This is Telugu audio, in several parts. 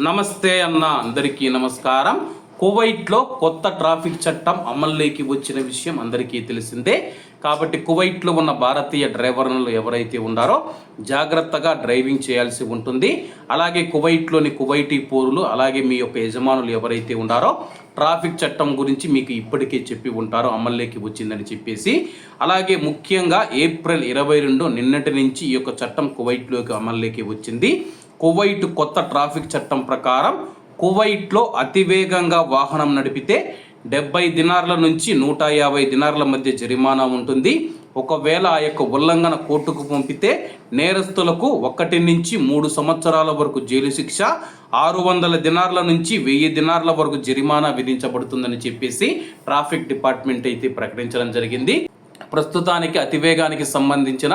నమస్తే అన్న అందరికీ నమస్కారం. కువైట్లో కొత్త ట్రాఫిక్ చట్టం అమల్లోకి వచ్చిన విషయం అందరికీ తెలిసిందే. కాబట్టి కువైట్లో ఉన్న భారతీయ డ్రైవర్లు ఎవరైతే ఉన్నారో జాగ్రత్తగా డ్రైవింగ్ చేయాల్సి ఉంటుంది. అలాగే కువైట్లోని కువైటీ పౌరులు అలాగే మీ యొక్క యజమానులు ఎవరైతే ఉన్నారో ట్రాఫిక్ చట్టం గురించి మీకు ఇప్పటికే చెప్పి ఉంటారో అమల్లోకి వచ్చిందని చెప్పేసి. అలాగే ముఖ్యంగా ఏప్రిల్ ఇరవై రెండు నిన్నటి నుంచి ఈ యొక్క చట్టం కువైట్లోకి అమల్లోకి వచ్చింది. కువైట్ కొత్త ట్రాఫిక్ చట్టం ప్రకారం కువైట్లో అతివేగంగా వాహనం నడిపితే డెబ్బై దినార్ల నుంచి నూట యాభై దినార్ల మధ్య జరిమానా ఉంటుంది. ఒకవేళ ఆ యొక్క ఉల్లంఘన కోర్టుకు పంపితే నేరస్తులకు ఒకటి నుంచి మూడు సంవత్సరాల వరకు జైలు శిక్ష ఆరు వందల దినార్ల నుంచి వెయ్యి దినార్ల వరకు జరిమానా విధించబడుతుందని చెప్పేసి ట్రాఫిక్ డిపార్ట్మెంట్ అయితే ప్రకటించడం జరిగింది. ప్రస్తుతానికి అతివేగానికి సంబంధించిన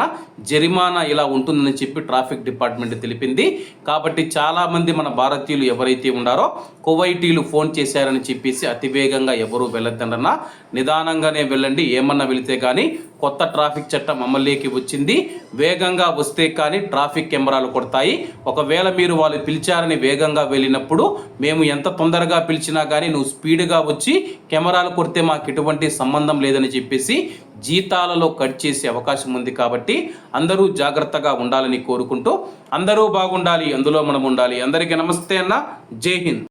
జరిమానా ఇలా ఉంటుందని చెప్పి ట్రాఫిక్ డిపార్ట్మెంట్ తెలిపింది. కాబట్టి చాలామంది మన భారతీయులు ఎవరైతే ఉన్నారో కువైటీలు ఫోన్ చేశారని చెప్పేసి అతివేగంగా ఎవరు వెళ్ళొద్దన్న నిదానంగానే వెళ్ళండి ఏమన్నా వెళితే కానీ కొత్త ట్రాఫిక్ చట్టం అమల్లోకి వచ్చింది. వేగంగా వస్తే కానీ ట్రాఫిక్ కెమెరాలు కొడతాయి. ఒకవేళ మీరు వాళ్ళు పిలిచారని వేగంగా వెళ్ళినప్పుడు మేము ఎంత తొందరగా పిలిచినా కానీ నువ్వు స్పీడ్గా వచ్చి కెమెరాలు కొడితే మాకు ఎటువంటి సంబంధం లేదని చెప్పేసి జీతాలలో కట్ చేసే అవకాశం ఉంది కాబట్టి అందరూ జాగ్రత్తగా ఉండాలని కోరుకుంటూ అందరూ బాగుండాలి అందులో మనం ఉండాలి. అందరికీ నమస్తే అన్న. జై హింద్.